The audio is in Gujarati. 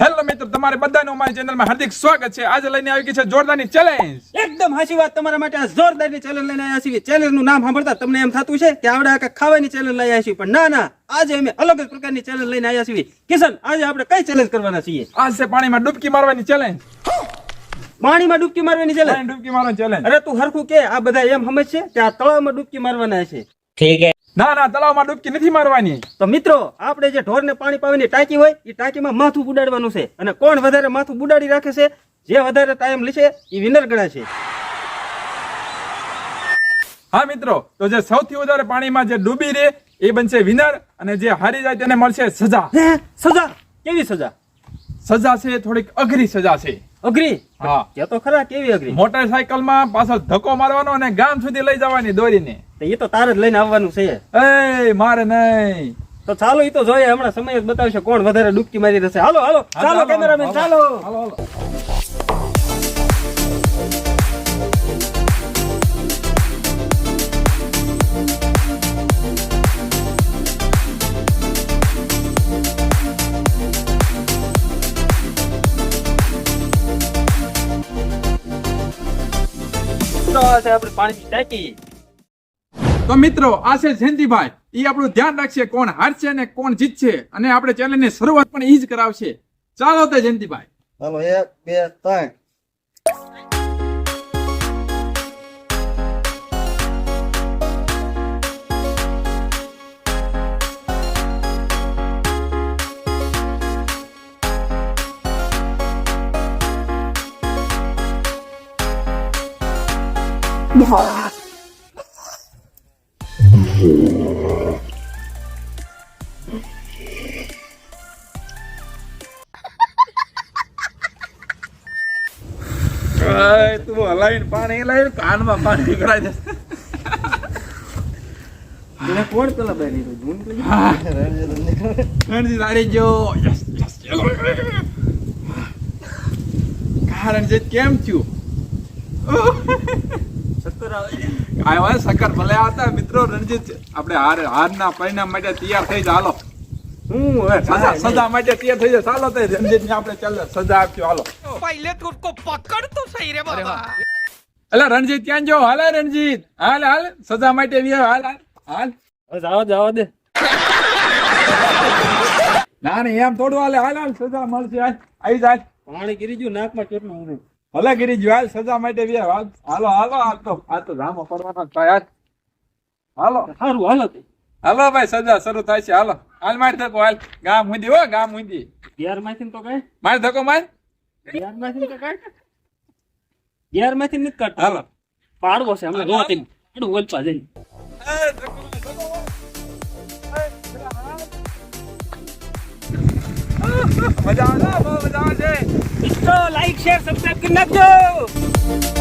હેલો મિત્રો તમારે બધાનું અમારી ચેનલમાં હાર્દિક સ્વાગત છે. આજે લઈને આવી ગઈ છે જોરદારની ચેલેન્જ એકદમ હાચી વાત તમારા માટે આ જોરદારની ચેલેન્જ લઈને આવ્યા છીએ. ચેલેન્જનું નામ સાંભળતા તમને એમ થતું છે કે આવડે આ ખાવાની ચેલેન્જ લઈ આવ્યા છીએ. પણ ના ના આજે અમે અલગ જ પ્રકારની ચેલેન્જ લઈને આવ્યા છીએ. કિશન આજે આપણે કઈ ચેલેન્જ કરવાના છીએ? આજ છે પાણીમાં ડૂબકી મારવાની ચેલેન્જ પાણીમાં ડૂબકી મારવાની ચેલેન્જ ડૂબકી મારવાની ચેલેન્જ અરે તું હરખું કે આ બધા એમ સમજ છે કે આ તળાવમાં ડૂબકી મારવાના છે. ના ના તળાવમાં ડૂબકી નથી મારવાની. તો મિત્રો આપણે જે ઢોરને પાણી પાવાની ટાંકી હોય એ ટાંકીમાં માથું બુડાડવાનું છે. અને કોણ વધારે માથું બુડાડી રાખે છે જે વધારે ટાઈમ લેશે એ વિનર ગણાશે હા મિત્રો તો જે સૌથી વધારે પાણીમાં જે ડૂબી રહે એ બનશે વિનર અને જે હારી જાય તેને મળશે સજા. સજા? કેવી સજા? સજા છે થોડીક અઘરી સજા છે. અઘરી? હા. કે તો ખરા કેવી અઘરી? મોટરસાયકલમાં પાછળ ધક્કો મારવાનો અને ગામ સુધી લઈ જવાની દોરીને. તો એ તો તારે જ લઈને આવવાનું છે. એ મારે નહીં. તો ચાલો એ તો જોઈએ. હમણાં સમય જ બતાવશે કોણ વધારે ડૂબકી મારી રહેશે હાલો હાલો. ચાલો કેમેરામેન ચાલો. હાલો હાલો. તો આ છે આપણી પાણીની ટાંકી. તો મિત્રો આ છે જયંતિભાઈ. એ આપણું ધ્યાન રાખશે કોણ હારશે અને કોણ જીતશે. અને આપણે ચેલેન્જની શરૂઆત પણ ઈ જ કરાવશે. ચાલો તે જયંતિભાઈ. ચાલો એક બે ત્રણ. તું હલાવીને પાણી હલાવીને કાનમાં પાણી નીકળાય છે એને કોણ પેલા જૂન કેમ થયું? કાંઈ હોય સકર ભલે આવતા મિત્રો રણજીત આપણે હાર હારના પરિણામ માટે તૈયાર થઈ જા હાલો. હું હવે સજા સજા માટે તૈયાર થઈ જાય ચાલો તો રણજીત ને આપણે ચાલો સજા આપ્યો હાલો. પહેલે તુરકો પકડ તો સહી રે બાબા. અલા રણજીત ક્યાં જો હાલ રણજીત. હાલ હાલ સજા માટે વી હાલ હાલ હાલ. જાવ જાવ દે. ના ને એમ થોડું હાલે. હાલ હાલ સજા મળશે હાલ. આવી જાય પાણી ગીરી ગયું નાકમાં ચોટમાં ઉરું ભલે ગીરી જ્વાલ સજા માટે બે હાલ હાલો હાલો આ તો આ તો જામો પડવાનો જ હાલો. સારું હાલો હાલો ભાઈ સજા શરૂ થાય છે. હાલો. હાલ માર ધકો હાલ. ગામ હુંદી હો ગામ હુંદી ગિયરમાંથી તો કઈ? માર ધકો માર. ગેરમાંથી તો કઈ? ગેરમાંથી નથી કાઢ હાલો. પાડવો છે હમણાં. તેમ એનું ઓલપા જઈને. મજા આવે મજા આવે છો લાઈક શેર સબસ્ક્રાઈબ કરી નાખજો.